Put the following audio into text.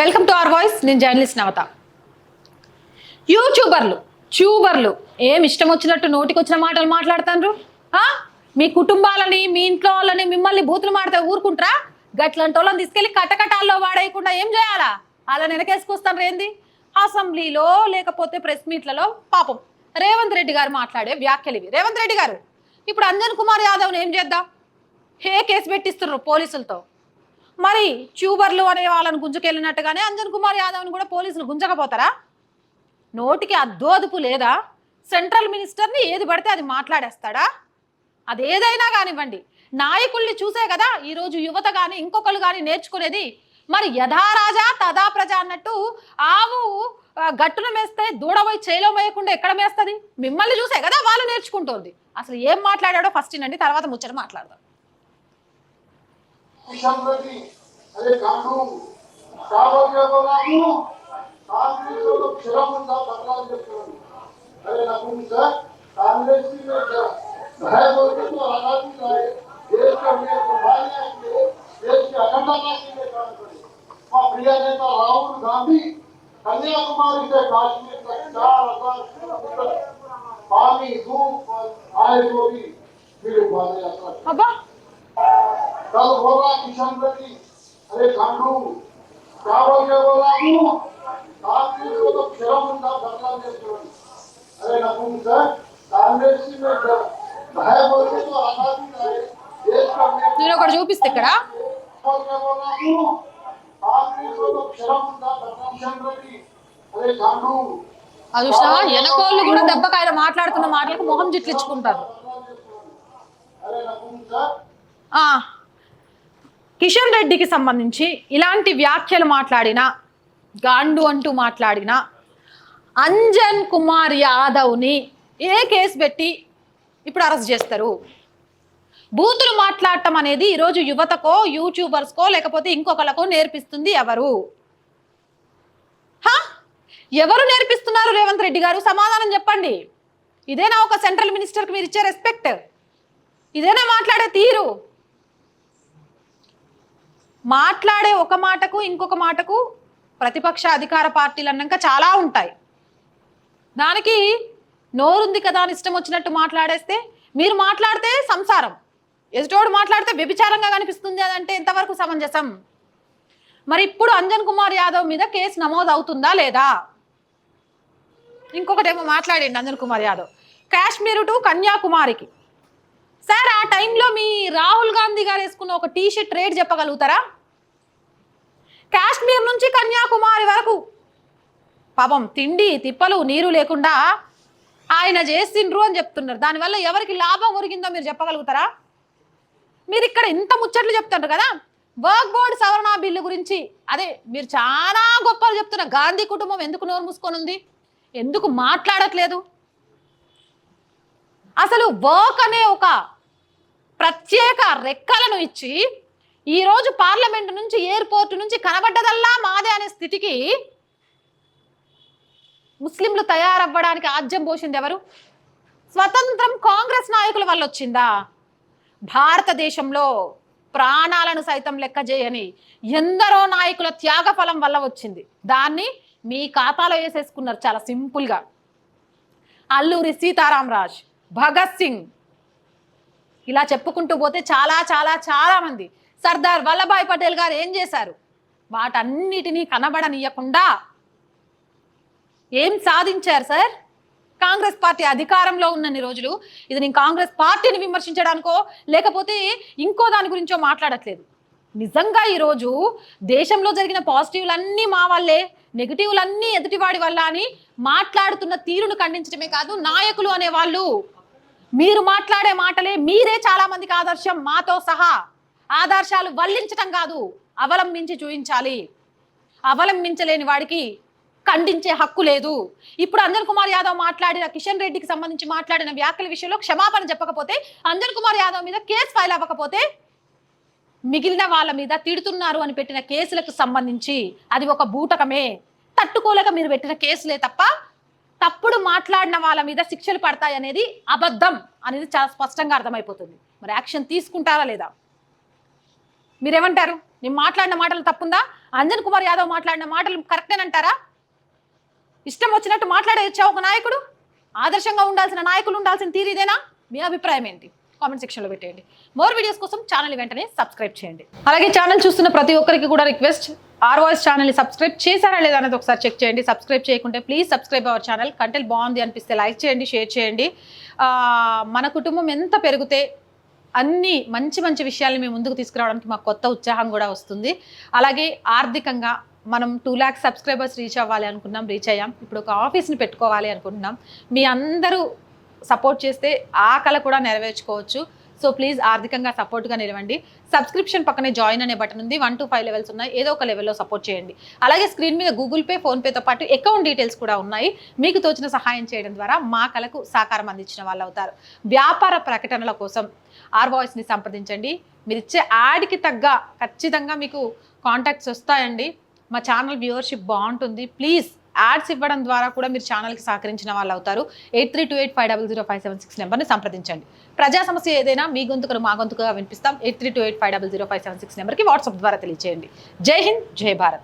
Welcome to our voice నేను journalist నవత. యూట్యూబర్లు ట్యూబర్లు ఏం ఇష్టం వచ్చినట్టు నోటికి వచ్చిన మాటలు మాట్లాడతాను మీ కుటుంబాలని మీ ఇంట్లో వాళ్ళని మిమ్మల్ని బూతులు మాడితే ఊరుకుంటారా? గట్లాంటి వాళ్ళని తీసుకెళ్ళి కట్టకటాల్లో వాడేయకుండా ఏం చేయాలా? అలా వెనకేసుకొస్తాను ఏంది? అసెంబ్లీలో లేకపోతే ప్రెస్ మీట్లలో పాపం. రేవంత్ రెడ్డి గారు మాట్లాడే వ్యాఖ్యలు ఇవి. రేవంత్ రెడ్డి గారు ఇప్పుడు అంజన్ కుమార్ యాదవ్ని ఏం చేద్దాం? హే కేసు పెట్టిస్తున్నారు పోలీసులతో? మరి ట్యూబర్లు అనే వాళ్ళని గుంజుకెళ్ళినట్టుగానే అంజన్ కుమార్ యాదవ్ని కూడా పోలీసులు గుంజకపోతారా? నోటికి అద్దోదుపు లేదా? సెంట్రల్ మినిస్టర్ని ఏది పడితే అది మాట్లాడేస్తాడా? అదేదైనా కానివ్వండి. నాయకుల్ని చూసే కదా ఈరోజు యువత కానీ ఇంకొకరు కానీ నేర్చుకునేది. మరి యథారాజా తదా ప్రజ అన్నట్టు ఆవు ఆ, గట్టున మేస్తే దూడ చేలో వేయకుండా ఎక్కడ మేస్తుంది? మిమ్మల్ని చూసే కదా వాళ్ళు నేర్చుకుంటోంది. అసలు ఏం మాట్లాడాడో ఫస్ట్ నండి తర్వాత ముచ్చట మాట్లాడదాం. కిషన్ రెడ్డి అరే కాను కాబోయే బోలాము కాంగ్రెస్ లో క్షరం ఉందా బదలాలు చెప్తున్నాను अरे नकुम सर कांग्रेस की में क्या है बोल के तो आजादी लाए देश के लिए संभालने आएंगे देश की अखंडता के लिए काम करें वहाँ प्रिय नेता राहुल गांधी कन्याकुमारी से काश्मीर तक चार हजार किलोमीटर पानी धूप आए तो भी फिर उबाले यात्रा అబ్బా कल बोला किशन रेड्डी अरे कांडू क्या बोल के बोला हूँ कांग्रेस को तो क्षरम उनका बदला देते अरे नकुम सर कांग्रेस में जब है बोल के तो आजादी लाए देश का मैं నేను ఒకటి చూపిస్తే ఇక్కడ बोल के बोला हूँ कांग्रेस को तो क्षरम उनका बदला किशन रेड्डी अरे कांडू అది చూసినా వెనకోళ్ళు కూడా దెబ్బకాయలు మాట్లాడుతున్న మాటలకు మొహం జిట్లించుకుంటారు अरे नकुम सर ఆ, కిషన్ రెడ్డికి సంబంధించి ఇలాంటి వ్యాఖ్యలు మాట్లాడిన గాండు అంటూ మాట్లాడిన అంజన్ కుమార్ యాదవ్ని ఏ కేసు పెట్టి ఇప్పుడు అరెస్ట్ చేస్తారు? బూతులు మాట్లాడటం అనేది ఈరోజు యువతకో యూట్యూబర్స్కో లేకపోతే ఇంకొకలకో నేర్పిస్తుంది ఎవరు? ఎవరు నేర్పిస్తున్నారు రేవంత్ రెడ్డి గారు? సమాధానం చెప్పండి. ఇదేనా ఒక సెంట్రల్ మినిస్టర్కి మీరు ఇచ్చే రెస్పెక్ట్? ఇదేనా మాట్లాడే తీరు? మాట్లాడే ఒక మాటకు ఇంకొక మాటకు ప్రతిపక్ష అధికార పార్టీలు అన్నాక చాలా ఉంటాయి. దానికి నోరుంది కదా అని ఇష్టం వచ్చినట్టు మాట్లాడేస్తే మీరు మాట్లాడితే సంసారం. ఎదుటోడు మాట్లాడితే వ్యభిచారంగా కనిపిస్తుంది అదంటే ఎంతవరకు సమంజసం? మరి ఇప్పుడు అంజన్ కుమార్ యాదవ్ మీద కేసు నమోదు అవుతుందా లేదా? ఇంకొకటేమో మాట్లాడండి అంజన్ కుమార్ యాదవ్. కాశ్మీర్ టు కన్యాకుమారికి. టైంలో మీ రాహుల్ గాంధీ గారు వేసుకున్న ఒక టీ షర్ట్ రేట్ చెప్పగలుగుతారా? కాశ్మీర్ నుంచి కన్యాకుమారి వరకు. పాపం తిండి తిప్పలు నీరు లేకుండా ఆయన చేసిండ్రు అని చెప్తున్నారు. దానివల్ల ఎవరికి లాభం ఒరిగిందో మీరు చెప్పగలుగుతారా? మీరు ఇక్కడ ఇంత ముచ్చట్లు చెప్తున్నారు కదా? వర్క్ బోర్డ్ సవరణ బిల్లు గురించి. అదే మీరు చాలా గొప్పలు చెప్తున్న గాంధీ కుటుంబం ఎందుకు నోరు మూసుకొని ఉంది? ఎందుకు మాట్లాడట్లేదు? అసలు వర్క్ అనే ఒక ప్రత్యేక రెక్కలను ఇచ్చి ఈరోజు పార్లమెంట్ నుంచి ఎయిర్పోర్ట్ నుంచి కనబడ్డదల్లా మాదే అనే స్థితికి ముస్లింలు తయారవ్వడానికి ఆజ్యం పోసింది ఎవరు? స్వతంత్రం కాంగ్రెస్ నాయకుల వల్ల వచ్చిందా? భారతదేశంలో ప్రాణాలను సైతం లెక్క చేయని ఎందరో నాయకుల త్యాగఫలం వల్ల వచ్చింది. దాన్ని మీ ఖాతాలో వేసేసుకున్నారు చాలా సింపుల్గా. అల్లూరి సీతారామరాజ్ భగత్ సింగ్ ఇలా చెప్పుకుంటూ పోతే చాలా చాలా చాలా మంది. సర్దార్ వల్లభాయ్ పటేల్ గారు ఏం చేశారు? వాటన్నిటినీ కనబడనీయకుండా ఏం సాధించారు సార్? కాంగ్రెస్ పార్టీ అధికారంలో ఉన్నన్ని రోజులు ఇది నేను కాంగ్రెస్ పార్టీని విమర్శించడానికో లేకపోతే ఇంకో దాని గురించో మాట్లాడట్లేదు. నిజంగా ఈరోజు దేశంలో జరిగిన పాజిటివ్లన్నీ మా వల్లే నెగిటివ్లన్నీ ఎదుటివాడి వల్ల అని మాట్లాడుతున్న తీరును ఖండించడమే కాదు నాయకులు అనే వాళ్ళు మీరు మాట్లాడే మాటలే మీరే చాలా మందికి ఆదర్శం మాతో సహా ఆదర్శాలు వల్లించటం కాదు అవలంబించి చూపించాలి అవలంబించలేని వాడికి ఖండించే హక్కు లేదు. ఇప్పుడు అంజన్ కుమార్ యాదవ్ మాట్లాడిన కిషన్ రెడ్డికి సంబంధించి మాట్లాడిన వ్యాఖ్యల విషయంలో క్షమాపణ చెప్పకపోతే అంజన్ కుమార్ యాదవ్ మీద కేసు ఫైల్ అవ్వకపోతే మిగిలిన వాళ్ళ మీద తిడుతున్నారు అని పెట్టిన కేసులకు సంబంధించి అది ఒక బూటకమే. తట్టుకోలేక మీరు పెట్టిన కేసులే తప్ప తప్పుడు మాట్లాడిన వాళ్ళ మీద శిక్షలు పడతాయి అనేది అబద్ధం అనేది చాలా స్పష్టంగా అర్థమైపోతుంది. మరి యాక్షన్ తీసుకుంటారా లేదా? మీరేమంటారు? నేను మాట్లాడిన మాటలు తప్పుందా? అంజన్ కుమార్ యాదవ్ మాట్లాడిన మాటలు కరెక్టేనంటారా ఇష్టం వచ్చినట్టు మాట్లాడేచ్చా ఒక నాయకుడు? ఆదర్శంగా ఉండాల్సిన నాయకులు ఉండాల్సిన తీరిదేనా మీ అభిప్రాయం ఏంటి? కామెంట్ సెక్షన్లో పెట్టేయండి. మోర్ వీడియోస్ కోసం ఛానల్ వెంటనే సబ్స్క్రైబ్ చేయండి. అలాగే ఛానల్ చూస్తున్న ప్రతి ఒక్కరికి కూడా రిక్వెస్ట్ ఆర్ ఛానల్ని సబ్స్క్రైబ్ చేశారా లేదా అనేది ఒకసారి చెక్ చేయండి. సబ్స్క్రైబ్ చేయకుంటే please subscribe our channel. Content బాగుంది అనిపిస్తే లైక్ చేయండి షేర్ చేయండి. మన కుటుంబం ఎంత పెరిగితే అన్ని మంచి మంచి విషయాల్ని మేము ముందుకు తీసుకురావడానికి మాకు కొత్త ఉత్సాహం కూడా వస్తుంది. అలాగే ఆర్థికంగా మనం టూ ల్యాక్స్ సబ్స్క్రైబర్స్ రీచ్ అవ్వాలి అనుకున్నాం రీచ్ అయ్యాం. ఇప్పుడు ఒక ఆఫీస్ని పెట్టుకోవాలి అనుకుంటున్నాం. మీ అందరూ సపోర్ట్ చేస్తే ఆ కళ కూడా నెరవేర్చుకోవచ్చు. సో ప్లీజ్ ఆర్థికంగా సపోర్ట్గా నిలవండి. సబ్స్క్రిప్షన్ పక్కనే జాయిన్ అనే బటన్ ఉంది. వన్ టు ఫైవ్ లెవెల్స్ ఉన్నాయి. ఏదో ఒక లెవెల్లో సపోర్ట్ చేయండి. అలాగే స్క్రీన్ మీద గూగుల్ పే ఫోన్పేతో పాటు అకౌంట్ డీటెయిల్స్ కూడా ఉన్నాయి. మీకు తోచిన సహాయం చేయడం ద్వారా మా కళకు సహకారం అందించిన వాళ్ళు అవుతారు. వ్యాపార ప్రకటనల కోసం ఆర్ వాయిస్ని సంప్రదించండి. మీరు ఇచ్చే యాడ్కి తగ్గ ఖచ్చితంగా మీకు కాంటాక్ట్స్ వస్తాయండి. మా ఛానల్ వ్యూవర్షిప్ బాగుంటుంది. ప్లీజ్ యాడ్స్ ఇవ్వడం ద్వారా కూడా మీరు ఛానల్కి సహకరించిన వాళ్ళు అవుతారు. Eight three two eight five double zero five seven six నెంబర్ని సంప్రదించండి. ప్రజా సమస్య ఏదైనా మీ గొంతుకను మా గొంతుకుగా వినిపిస్తాం. Eight three two eight five double zero five seven six నెంబర్కి వాట్సాప్ ద్వారా తెలియజేయండి జై హింద్ జై భారత్.